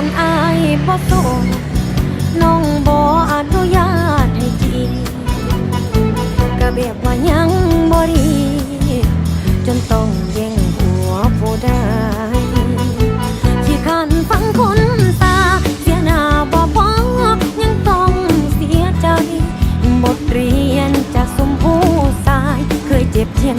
คันอายบ่สมน้องบ่อนุญาตให้จีก็แบบว่ายังบ่ดีจนต้องเย่งหัวผู้ใดที่ขันฟังคนตา เสียหน้าบ่พอยังต้องเสียใจบทเรียนจากสมผู้สาย เคยเจ็บเช่น